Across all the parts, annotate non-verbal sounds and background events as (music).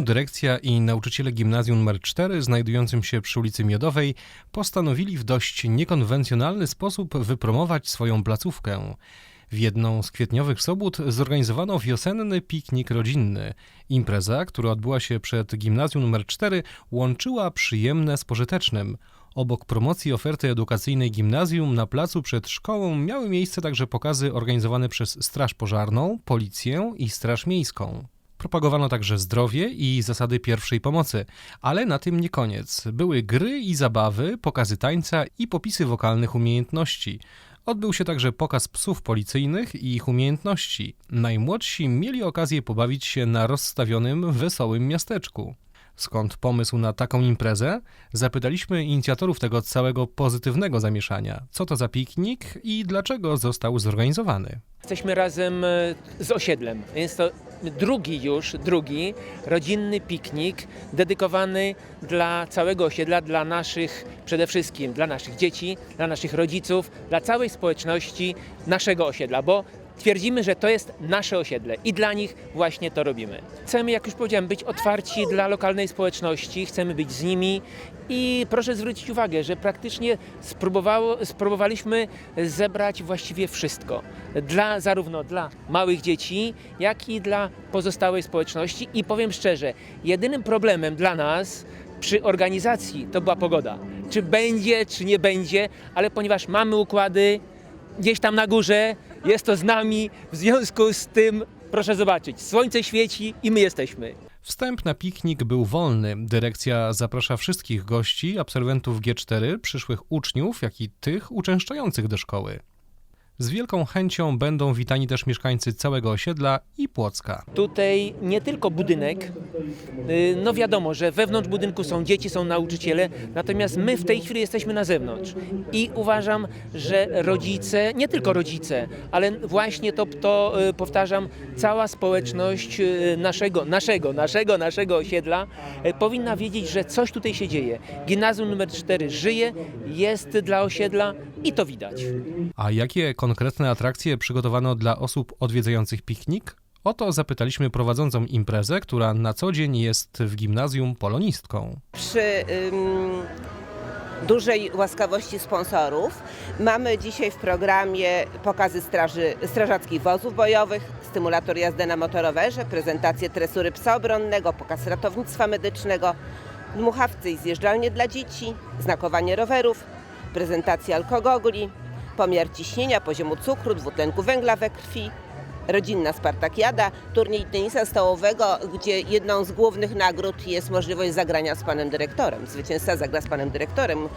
dyrekcja i nauczyciele gimnazjum nr 4 znajdującym się przy ulicy Miodowej postanowili w dość niekonwencjonalny sposób wypromować swoją placówkę. W jedną z kwietniowych sobót zorganizowano wiosenny piknik rodzinny. Impreza, która odbyła się przed gimnazjum nr 4, łączyła przyjemne z pożytecznym. Obok promocji oferty edukacyjnej gimnazjum na placu przed szkołą miały miejsce także pokazy organizowane przez Straż Pożarną, Policję i Straż Miejską. Propagowano także zdrowie i zasady pierwszej pomocy, ale na tym nie koniec. Były gry i zabawy, pokazy tańca i popisy wokalnych umiejętności. Odbył się także pokaz psów policyjnych i ich umiejętności. Najmłodsi mieli okazję pobawić się na rozstawionym, wesołym miasteczku. Skąd pomysł na taką imprezę? Zapytaliśmy inicjatorów tego całego pozytywnego zamieszania. Co to za piknik i dlaczego został zorganizowany? Jesteśmy razem e, z osiedlem, więc to drugi już, drugi rodzinny piknik dedykowany dla całego osiedla, dla naszych, przede wszystkim dla naszych dzieci, dla naszych rodziców, dla całej społeczności naszego osiedla, bo twierdzimy, że to jest nasze osiedle i dla nich właśnie to robimy. Chcemy, jak już powiedziałem, być otwarci dla lokalnej społeczności, chcemy być z nimi i proszę zwrócić uwagę, że praktycznie spróbowaliśmy zebrać właściwie wszystko. Dla, zarówno dla małych dzieci, jak i dla pozostałej społeczności. I powiem szczerze, jedynym problemem dla nas przy organizacji to była pogoda. Czy będzie, czy nie będzie, ale ponieważ mamy układy gdzieś tam na górze, jest to z nami, w związku z tym proszę zobaczyć, słońce świeci i my jesteśmy. Wstęp na piknik był wolny. Dyrekcja zaprasza wszystkich gości, absolwentów G4, przyszłych uczniów, jak i tych uczęszczających do szkoły. Z wielką chęcią będą witani też mieszkańcy całego osiedla i Płocka. Tutaj nie tylko budynek, y, no wiadomo, że wewnątrz budynku są dzieci, są nauczyciele, natomiast my w tej chwili jesteśmy na zewnątrz i uważam, że rodzice, nie tylko rodzice, ale właśnie to, to y, powtarzam, cała społeczność y, naszego, naszego, naszego, naszego osiedla powinna wiedzieć, że coś tutaj się dzieje. Gimnazjum nr 4 żyje, jest dla osiedla i to widać. A jakie konkretne atrakcje przygotowano dla osób odwiedzających piknik? O to zapytaliśmy prowadzącą imprezę, która na co dzień jest w gimnazjum polonistką. przy ym, dużej łaskawości sponsorów mamy dzisiaj w programie pokazy straży, strażackich wozów bojowych, stymulator jazdy na motorowerze, prezentację tresury psa obronnego, pokaz ratownictwa medycznego, dmuchawcy i zjeżdżalnie dla dzieci, znakowanie rowerów, prezentacja alkogogli, pomiar ciśnienia, poziomu cukru, dwutlenku węgla we krwi, rodzinna Spartakiada, turniej tenisa stołowego, gdzie jedną z głównych nagród jest możliwość zagrania z panem dyrektorem. Zwycięzca zagra z panem dyrektorem.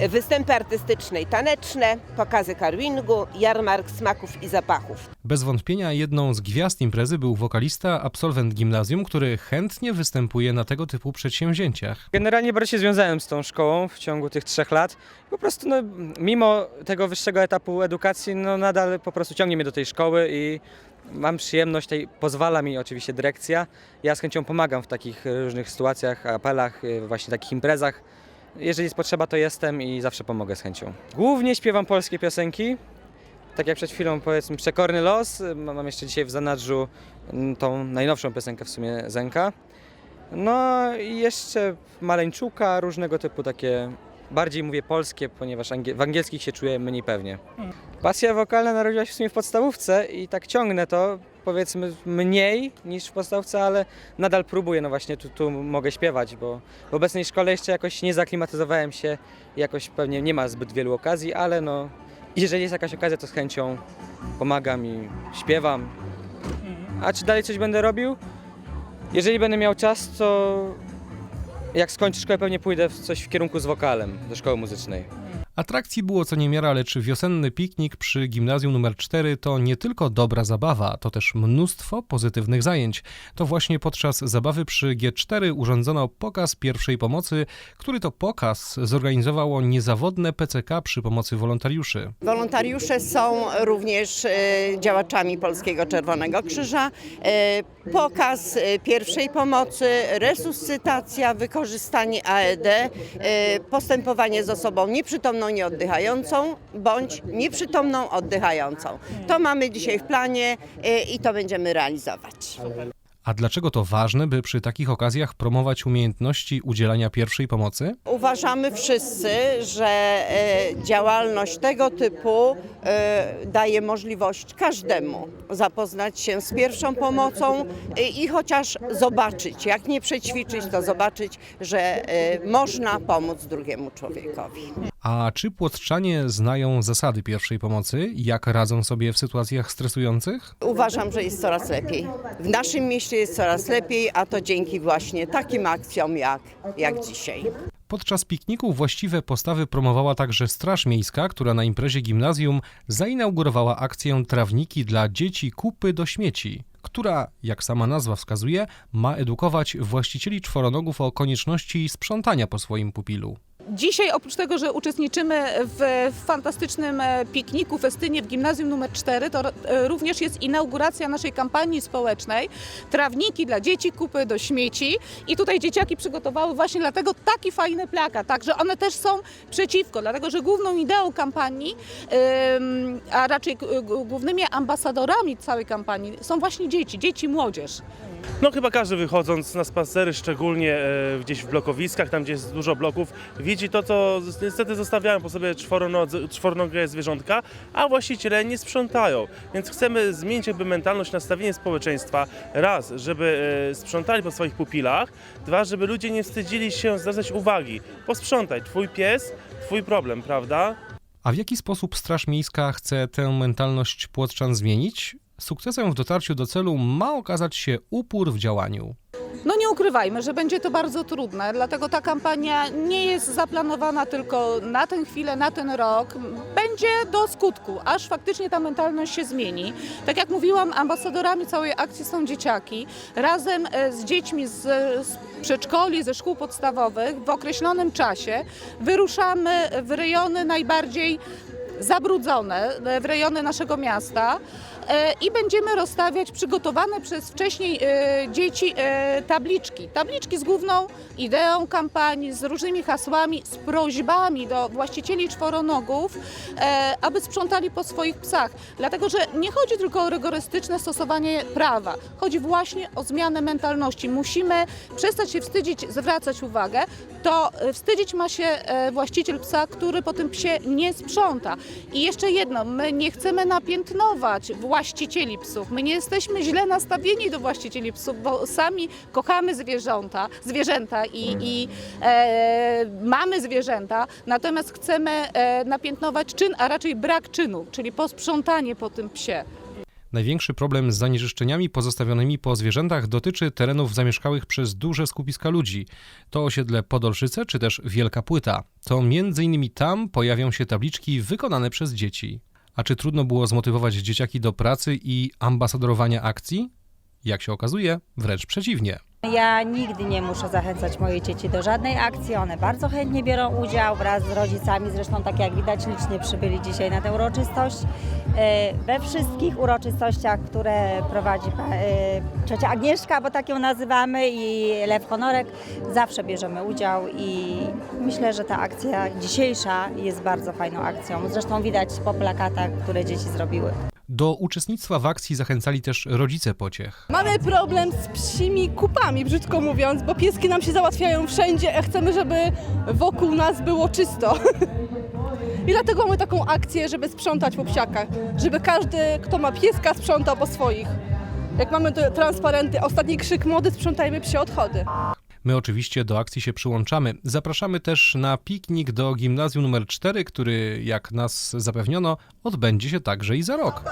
Występy artystyczne i taneczne, pokazy carwingu, jarmark smaków i zapachów. Bez wątpienia jedną z gwiazd imprezy był wokalista, absolwent gimnazjum, który chętnie występuje na tego typu przedsięwzięciach. Generalnie bardzo się związałem z tą szkołą w ciągu tych trzech lat. Po prostu no, mimo tego wyższego etapu edukacji, no nadal po prostu ciągnie mnie do tej szkoły i mam przyjemność, tej, pozwala mi oczywiście dyrekcja. Ja z chęcią pomagam w takich różnych sytuacjach, apelach, y, właśnie takich imprezach. Jeżeli jest potrzeba, to jestem i zawsze pomogę z chęcią. Głównie śpiewam polskie piosenki. Tak jak przed chwilą powiedzmy Przekorny los, mam jeszcze dzisiaj w zanadrzu mm, tą najnowszą piosenkę w sumie Zenka. No i jeszcze maleńczuka, różnego typu takie, bardziej mówię polskie, ponieważ w angielskich się czuję mniej pewnie. Pasja wokalna narodziła się w sumie w podstawówce i tak ciągnę to, powiedzmy mniej niż w podstawówce, ale nadal próbuję, no właśnie tu, tu mogę śpiewać, bo w obecnej szkole jeszcze jakoś nie zaklimatyzowałem się, jakoś pewnie nie ma zbyt wielu okazji, ale no jeżeli jest jakaś okazja, to z chęcią pomagam i śpiewam. A czy dalej coś będę robił? Jeżeli będę miał czas, to jak skończę szkołę, pewnie pójdę w coś w kierunku z wokalem do szkoły muzycznej. Atrakcji było co niemiara, lecz wiosenny piknik przy gimnazjum nr 4 to nie tylko dobra zabawa, to też mnóstwo pozytywnych zajęć. To właśnie podczas zabawy przy G4 urządzono pokaz pierwszej pomocy, który to pokaz zorganizowało niezawodne PCK przy pomocy wolontariuszy. Wolontariusze są również e, działaczami Polskiego Czerwonego Krzyża. E, Pokaz e, pierwszej pomocy, resuscytacja, wykorzystanie AED, postępowanie z osobą nieprzytomną, nieoddychającą bądź nieprzytomną, oddychającą. To mamy dzisiaj w planie e, i to będziemy realizować. A dlaczego to ważne, by przy takich okazjach promować umiejętności udzielania pierwszej pomocy? Uważamy wszyscy, że e, działalność tego typu e, daje możliwość każdemu zapoznać się z pierwszą pomocą i chociaż zobaczyć, jak nie przećwiczyć, to zobaczyć, że można pomóc drugiemu człowiekowi. A czy płotczanie znają zasady pierwszej pomocy? Jak radzą sobie w sytuacjach stresujących? Uważam, że jest coraz lepiej. W naszym mieście jest coraz lepiej, a to dzięki właśnie takim akcjom jak, jak dzisiaj. Podczas pikniku właściwe postawy promowała także Straż Miejska, która na imprezie gimnazjum zainaugurowała akcję Trawniki dla dzieci kupy do śmieci, która, jak sama nazwa wskazuje, ma edukować właścicieli czworonogów o konieczności sprzątania po swoim pupilu. Dzisiaj oprócz tego, że uczestniczymy w fantastycznym e, pikniku, festynie w gimnazjum numer 4, to e, również jest inauguracja naszej kampanii społecznej Trawniki dla dzieci, kupy do śmieci. I tutaj dzieciaki przygotowały właśnie dlatego taki fajny plakat. Także one też są przeciwko, dlatego że główną ideą kampanii, a raczej głównymi ambasadorami całej kampanii są właśnie dzieci, dzieci, młodzież. No chyba każdy wychodząc na spacery, szczególnie e, gdzieś w blokowiskach, tam gdzie jest dużo bloków, widzi to, co niestety zostawiają po sobie czworonodze- zwierzątka, a właściciele nie sprzątają. Więc chcemy zmienić jakby mentalność, nastawienie społeczeństwa. Raz, żeby e, sprzątali po swoich pupilach, dwa, żeby ludzie nie wstydzili się zwracać uwagi. Posprzątaj, twój pies, twój problem, prawda? A w jaki sposób Straż Miejska chce tę mentalność płotczan zmienić? Sukcesem w dotarciu do celu ma okazać się upór w działaniu. No nie ukrywajmy, że będzie to bardzo trudne, dlatego ta kampania nie jest zaplanowana tylko na tę chwilę, na ten rok. Będzie do skutku, aż faktycznie ta mentalność się zmieni. Tak jak mówiłam, ambasadorami całej akcji są dzieciaki. Razem e, z dziećmi z, z przedszkoli, ze szkół podstawowych w określonym czasie wyruszamy w rejony najbardziej zabrudzone, e, w rejony naszego miasta i będziemy rozstawiać przygotowane przez wcześniej e, dzieci e, tabliczki. Tabliczki z główną ideą kampanii, z różnymi hasłami, z prośbami do właścicieli czworonogów, e, aby sprzątali po swoich psach. Dlatego, że nie chodzi tylko o rygorystyczne stosowanie prawa, chodzi właśnie o zmianę mentalności. Musimy przestać się wstydzić, zwracać uwagę, to e, wstydzić ma się e, właściciel psa, który po tym psie nie sprząta. I jeszcze jedno, my nie chcemy napiętnować właścicieli psów. My nie jesteśmy źle nastawieni do właścicieli psów, bo sami kochamy zwierzęta, zwierzęta i, i e, mamy zwierzęta, natomiast chcemy e, napiętnować czyn, a raczej brak czynu, czyli posprzątanie po tym psie. Największy problem z zanieczyszczeniami pozostawionymi po zwierzętach dotyczy terenów zamieszkałych przez duże skupiska ludzi. To osiedle Podolszyce czy też Wielka Płyta. To między innymi tam pojawią się tabliczki wykonane przez dzieci. A czy trudno było zmotywować dzieciaki do pracy i ambasadorowania akcji? Jak się okazuje, wręcz przeciwnie. Ja nigdy nie muszę zachęcać moje dzieci do żadnej akcji. One bardzo chętnie biorą udział wraz z rodzicami. Zresztą, tak jak widać, licznie przybyli dzisiaj na tę uroczystość. E, We wszystkich uroczystościach, które prowadzi e, ciocia Agnieszka, bo tak ją nazywamy, i Lew Honorek, zawsze bierzemy udział i myślę, że ta akcja dzisiejsza jest bardzo fajną akcją. Zresztą widać po plakatach, które dzieci zrobiły. Do uczestnictwa w akcji zachęcali też rodzice pociech. Mamy problem z psimi kupami, brzydko mówiąc, bo pieski nam się załatwiają wszędzie, a chcemy, żeby wokół nas było czysto. (laughs) I dlatego mamy taką akcję, żeby sprzątać po psiakach, żeby każdy, kto ma pieska, sprzątał po swoich. Jak mamy transparenty, ostatni krzyk mody, sprzątajmy psie odchody. My oczywiście do akcji się przyłączamy. Zapraszamy też na piknik do gimnazjum nr 4, który, jak nas zapewniono, odbędzie się także i za rok.